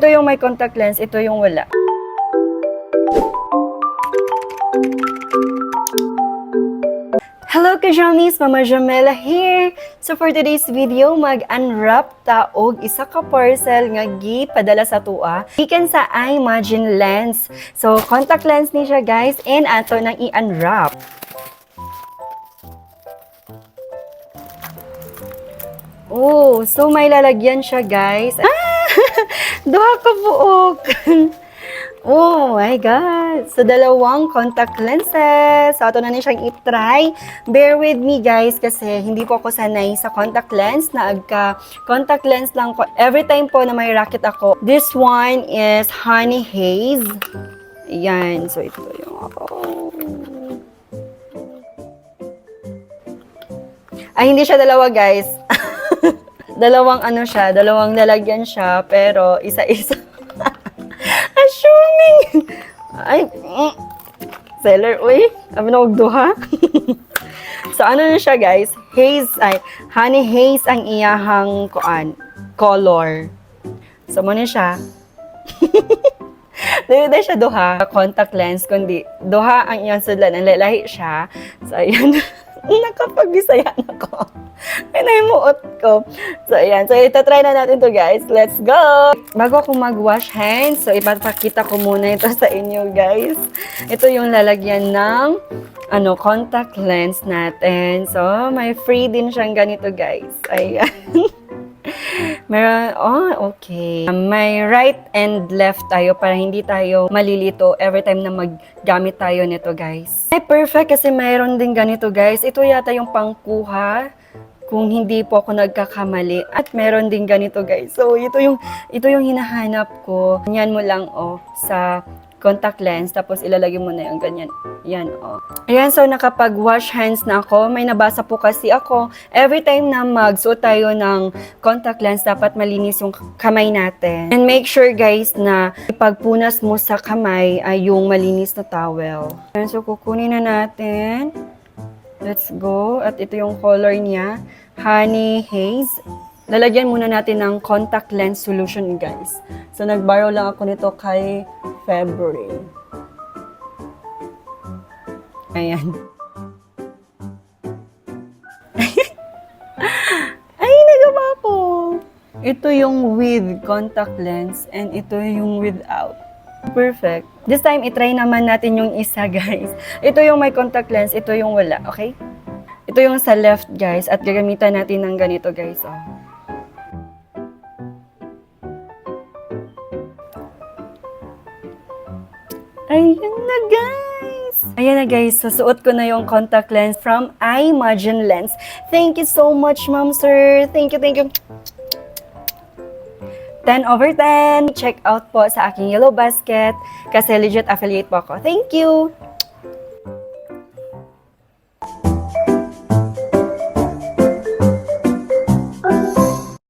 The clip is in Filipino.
Ito yung may contact lens, ito yung wala. Hello kajamis! Mama Jamela here! So for today's video, mag-unwrap taog isa ka parcel nga gi padala sa tua. Gikan sa iMagine Lens. So contact lens ni siya guys and ato nang i-unwrap. Oh, so may lalagyan siya guys. Ah! Duha ka buok! Oh my God! So, dalawang contact lenses. So, ito na na siyang i-try. Bear with me, guys, kasi hindi po ako sanay sa contact lens. Naagka contact lens lang ko. Every time po na may racket ako. This one is Honey Haze. Yan. So, ito yung ako. Ay, hindi siya dalawa, guys. Dalawang ano siya, dalawang lalagyan siya, pero isa-isa. Assuming! Ay, mm, seller, uy. Abi na duha. so, ano na siya, guys? Haze, ay, honey haze ang iyahang kuan, color. So, mo siya. Dili siya duha, contact lens, kundi duha ang iyang sudlan, ang lalahi siya. So, ayan. Nakapag-bisaya na ko. Ay, naimuot ko. So, ayan. So, itatry na natin to guys. Let's go! Bago ako mag-wash hands, so, ipapakita ko muna ito sa inyo, guys. Ito yung lalagyan ng ano, contact lens natin. So, may free din siyang ganito, guys. Ayan. Meron, oh, okay. May right and left tayo para hindi tayo malilito every time na maggamit tayo nito, guys. Ay, perfect kasi mayroon din ganito, guys. Ito yata yung pangkuha kung hindi po ako nagkakamali. At meron din ganito, guys. So, ito yung, ito yung hinahanap ko. Yan mo lang, oh, sa contact lens, tapos ilalagay mo na yung ganyan. Yan, oh. Ayan, so nakapag-wash hands na ako. May nabasa po kasi ako. Every time na magsuot tayo ng contact lens, dapat malinis yung kamay natin. And make sure, guys, na ipagpunas mo sa kamay ay yung malinis na towel. Ayan, so kukunin na natin. Let's go. At ito yung color niya. Honey Haze. Lalagyan muna natin ng contact lens solution, guys. So, nag-borrow lang ako nito kay February. Ayan. Ay, nagawa ko! Ito yung with contact lens and ito yung without. Perfect. This time, itry naman natin yung isa, guys. Ito yung may contact lens, ito yung wala, okay? Ito yung sa left, guys, at gagamitan natin ng ganito, guys. Oh. Ayan na, guys! Ayan na, guys. Susuot ko na yung contact lens from iMagine Lens. Thank you so much, ma'am, sir. Thank you, thank you. 10 over 10. Check out po sa aking Yellow Basket kasi legit affiliate po ako. Thank you!